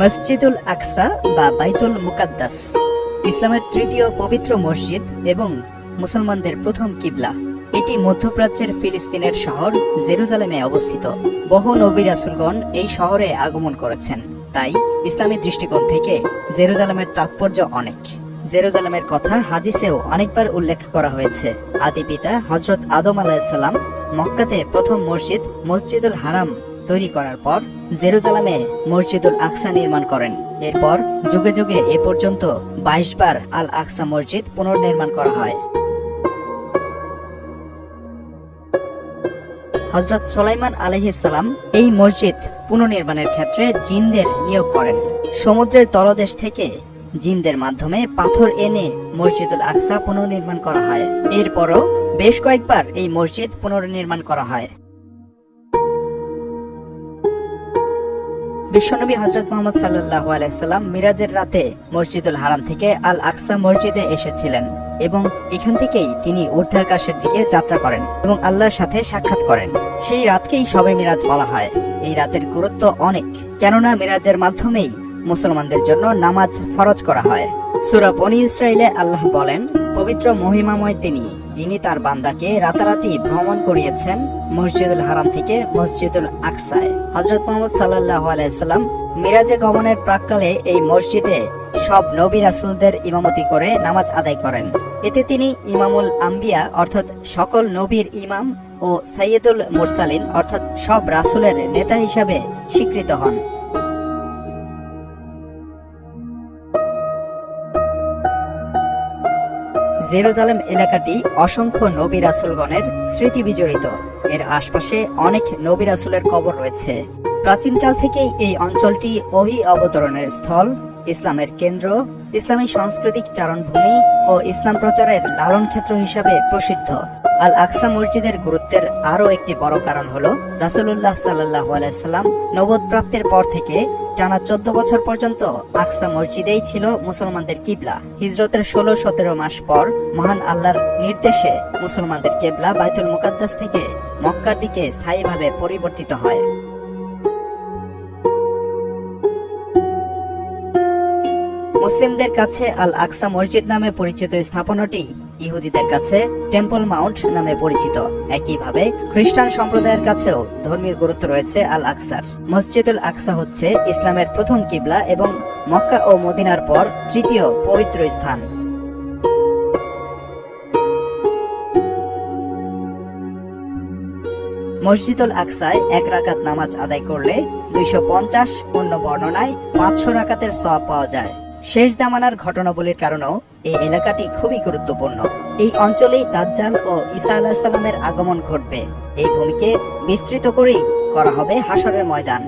মসজিদুল আকসা বা বাইতুল মুকাদ্দাস, ইসলামের তৃতীয় পবিত্র মসজিদ এবং মুসলমানদের প্রথম কিবলা। এটি মধ্যপ্রাচ্যের ফিলিস্তিনের শহর জেরুজালেমে অবস্থিত। বহু নবী রাসুলগণ এই শহরে আগমন করেছেন। তাই ইসলামী দৃষ্টিকোণ থেকে জেরুজালেমের তাৎপর্য অনেক। জেরুজালেমের কথা হাদিসেও অনেকবার উল্লেখ করা হয়েছে। আদি পিতা হজরত আদম আলাহিসাল্লাম মক্কাতে প্রথম মসজিদ মসজিদুল হারাম তৈরি করার পর জেরুজালেমে মসজিদুল আকসা নির্মাণ করেন। এরপর যুগে যুগে এ পর্যন্ত বাইশ বার আল আকসা মসজিদ পুনর্নির্মাণ করা হয়। হজরত সোলাইমান আলহিসাল্লাম এই মসজিদ পুনর্নির্মাণের ক্ষেত্রে জিনদের নিয়োগ করেন। সমুদ্রের তলদেশ থেকে জিনদের মাধ্যমে পাথর এনে মসজিদুল আকসা পুনর্নির্মাণ করা হয়। এরপরও বেশ কয়েকবার এই মসজিদ পুনর্নির্মাণ করা হয়। বিশ্বনবী হজরত মোহাম্মদ সাল্লাহ আলাইসাল্লাম মিরাজের রাতে মসজিদুল হারাম থেকে আল আকসা মসজিদে এসেছিলেন এবং এখান থেকেই তিনি ঊর্ধ্বাকাশের দিকে যাত্রা করেন এবং আল্লাহর সাথে সাক্ষাৎ করেন। সেই রাতকেই সবে মিরাজ বলা হয়। এই রাতের গুরুত্ব অনেক, কেননা মিরাজের মাধ্যমেই মুসলমানদের জন্য নামাজ ফরজ করা হয়। সুরা বনি ইসরায়েলে আল্লাহ বলেন, পবিত্র মহিমাময় তিনি। যিনি তার বান্দাকে রাতারাতি ভ্রমণ করিয়েছেন মসজিদুল হারাম থেকে মসজিদুল আকসায়। হজরত মোহাম্মদ সাল্লাহ আলাইসাল্লাম মিরাজে গমনের প্রাককালে এই মসজিদে সব নবী রাসুলদের ইমামতি করে নামাজ আদায় করেন। এতে তিনি ইমামুল আম্বিয়া, অর্থাৎ সকল নবীর ইমাম ও সাইয়দুল মুরসালিন, অর্থাৎ সব রাসুলের নেতা হিসাবে স্বীকৃত হন। জেরুজালেম এলাকাটি অসংখ্য নবী রাসুলগণের স্মৃতি বিজড়িত। এর আশপাশে অনেক নবী রাসুলের কবর রয়েছে। প্রাচীনকাল থেকেই এই অঞ্চলটি ওহি অবতরণের স্থল, ইসলামের কেন্দ্র, ইসলামী সাংস্কৃতিক চারণভূমি ও ইসলাম প্রচারের লালন ক্ষেত্র হিসাবে প্রসিদ্ধ। আল আকসা মসজিদের গুরুত্বের আরও একটি বড় কারণ হল রাসুল্লাহ সাল্লাহ আলাইসাল্লাম নবদ প্রাপ্তের পর থেকে টানা চোদ্দ বছর পর্যন্ত আকসা মসজিদেই ছিল মুসলমানদের কিবলা। হিজরতের ষোলো সতেরো মাস পর মহান আল্লাহর নির্দেশে মুসলমানদের কেবলা বাইতুল মুকাদ্দাস থেকে মক্কার দিকে স্থায়ীভাবে পরিবর্তিত হয়। মুসলিমদের কাছে আল আকসা মসজিদ নামে পরিচিত স্থাপনাটি ইহুদিদের কাছে টেম্পল মাউন্ট নামে পরিচিত। একইভাবে খ্রিস্টান সম্প্রদায়ের কাছেও ধর্মীয় গুরুত্ব রয়েছে আল আকসার মসজিদুল আকসা হচ্ছে ইসলামের প্রথম কিবলা এবং মক্কা ও মদিনার পর তৃতীয় পবিত্র স্থান। মসজিদুল আকসায় এক রাকাত নামাজ আদায় করলে দুইশো পঞ্চাশ অন্য বর্ণনায় পাঁচশো রাকাতের সওয়াব পাওয়া যায়। শেষ জামানার ঘটনাবলীর কারণেও এই এলাকাটি খুবই গুরুত্বপূর্ণ। এই অঞ্চলেই দাজ্জাল ও ঈসা আলাহিসাল্লামের আগমন ঘটবে। এই ভূমিকে বিস্তৃত করেই করা হবে হাসরের ময়দান।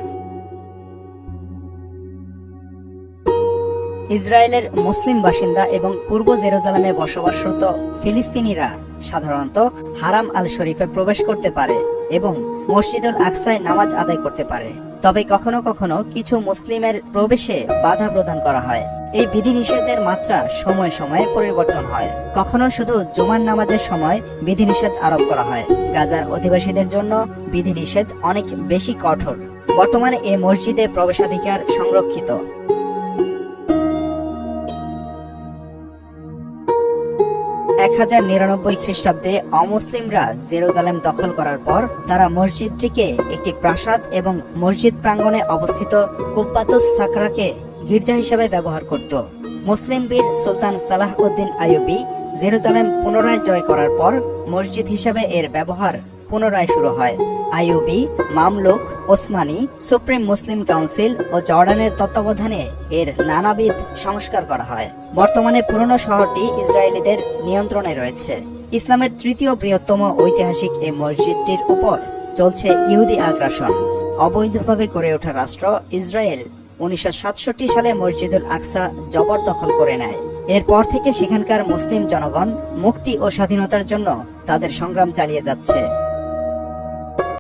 ইসরায়েলের মুসলিম বাসিন্দা এবং পূর্ব জেরুজালেমে বসবাসরত ফিলিস্তিনিরা সাধারণত হারাম আল শরীফে প্রবেশ করতে পারে। এবং মসজিদুল আকসায় নামাজ আদায় করতে পারে। তবে কখনো কখনো কিছু মুসলিমের প্রবেশে বাধা প্রদান করা হয়। এই বিধিনিষেধের মাত্রা সময় সময়ে পরিবর্তন হয়। কখনো শুধু জুমার নামাজের সময় বিধিনিষেধ আরোপ করা হয়। গাজার অধিবাসীদের জন্য বিধিনিষেধ অনেক বেশি কঠোর। বর্তমানে এ মসজিদে প্রবেশাধিকার সংরক্ষিত। এক হাজার নিরানব্বই খ্রিস্টাব্দে অমুসলিমরা জেরুজালেম দখল করার পর তারা মসজিদটিকে একটি প্রাসাদ এবং মসজিদ প্রাঙ্গনে অবস্থিত কুব্বাতুস সাকরাকে গির্জা হিসেবে ব্যবহার করত। মুসলিম বীর সুলতান সালাহ উদ্দিন আইয়ুবি জেরুজালেম পুনরায় জয় করার পর মসজিদ হিসাবে এর ব্যবহার পুনরায় শুরু হয়। আইয়ুবি, মামলুক, ওসমানী, সুপ্রিম মুসলিম কাউন্সিল ও জর্ডানের তত্ত্বাবধানে এর নানাবিধ সংস্কার করা হয়। বর্তমানে পুরনো শহরটি ইসরায়েলিদের নিয়ন্ত্রণে রয়েছে। ইসলামের তৃতীয় বৃহত্তম ঐতিহাসিক এই মসজিদটির উপর চলছে ইহুদি আগ্রাসন। অবৈধভাবে গড়ে ওঠা রাষ্ট্র ইসরায়েল উনিশশো সাতষট্টি সালে মসজিদুল আকসা জবরদখল করে নেয়। এরপর থেকে সেখানকার মুসলিম জনগণ মুক্তি ও স্বাধীনতার জন্য তাদের সংগ্রাম চালিয়ে যাচ্ছে।